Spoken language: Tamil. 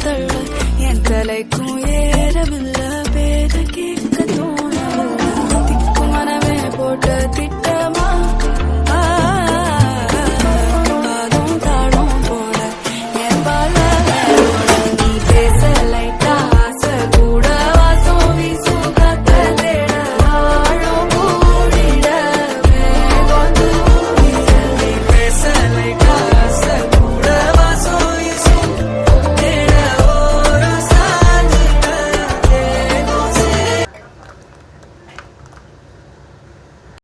தள்ள என் தலைக்கும் ஏறவில்லை பேர கேட்க